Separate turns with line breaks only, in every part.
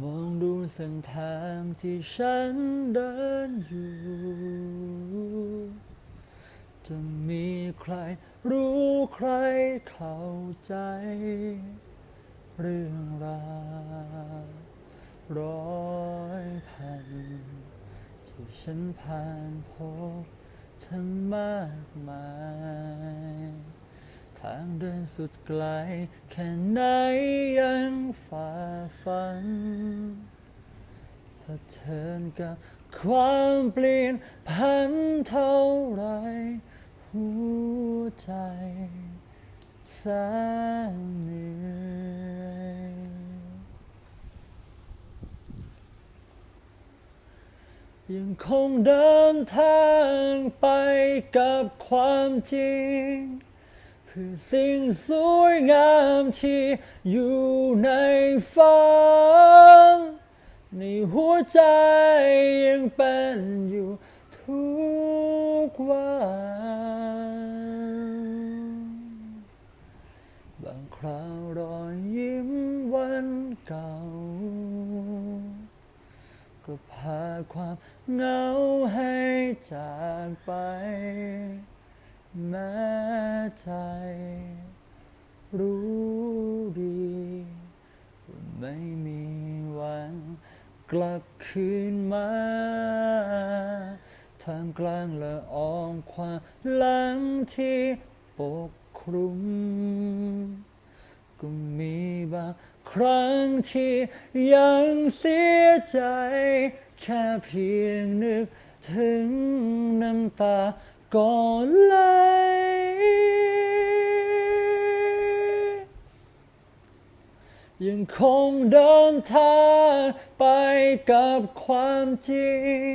มองดูเส้นทางที่ฉันเดินอยู่ จะมีใครรู้ใครเข้าใจ เรื่องราวร้อยพันที่ฉันผ่านพบทั้งมากมาย ทางเดินสุดไกล แค่ไหนยังฝ่าฟันเผชิญกับความเปลี่ยนพันเท่าไร หัวใจแสนเหนื่อยยังคงเดินทางไปกับความจริง เพื่อสิ่งสวยงามที่อยู่ในฝันในหัวใจยังเป็นอยู่ทุกวันบางคราวรอยยิ้มวันเก่า ก็พาความเหงาให้จากไป แม้ใจรู้ดีว่าไม่มีวันกลับคืนมาท่ามกลางละอองความหลังที่ปกคลุม ก็มีบางครั้งที่ยังเสียใจ แค่เพียงนึกถึงน้ำตา ก่อนไหลยังคงเดินทางไปกับความจริง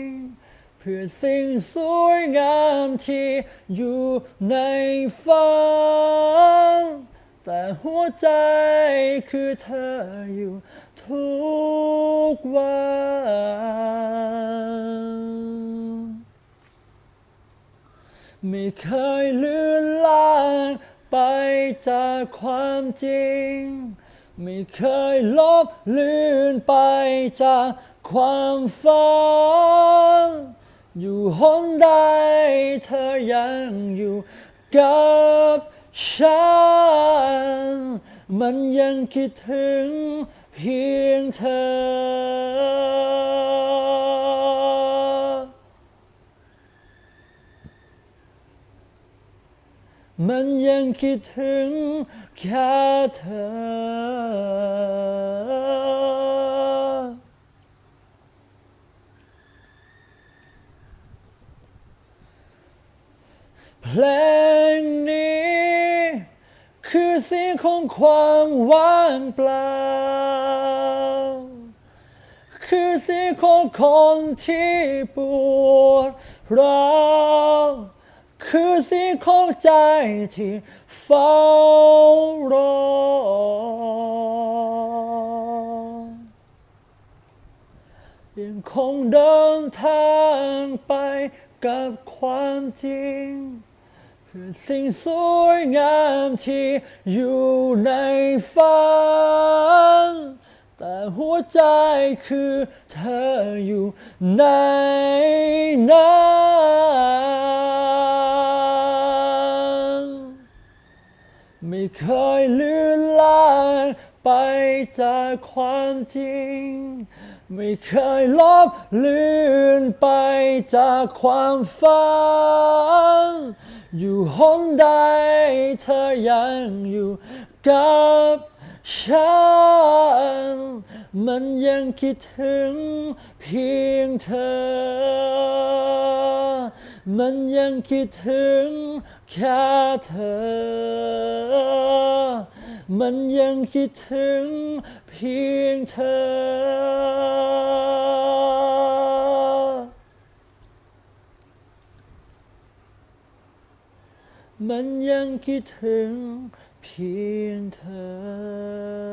เพื่อสิ่งสวยงามที่อยู่ในฝันแต่หัวใจคือเธออยู่ทุกวัน ไม่เคยลือนลางไปจากความจริง ไม่เคยลบลือนไปจากความฝันอยู่หนใดเธอยังอยู่กับฉัน มันยังคิดถึงเพียงเธอ มันยังคิดถึงแค่เธอ เพลงนี้ คือเสียงของความว่างเปล่า คือเสียงของคนที่ปวดร้าว คือเสียงของใจที่เฝ้ารอ ยังคงเดินทางไปกับความจริง คือสิ่งสวยงามที่อยู่ในฝันแต่หัวใจคือเธออยู่ในนั้น ไปจากความจริง ไม่เคยลบเลือนไปจากความฝันอยู่หนใดเธอยังอยู่กับฉัน มันยังคิดถึงเพียงเธอ มันยังคิดถึงแค่เธอ มันยังคิดถึงเพียงเธอ มันยังคิดถึงเพียงเธอ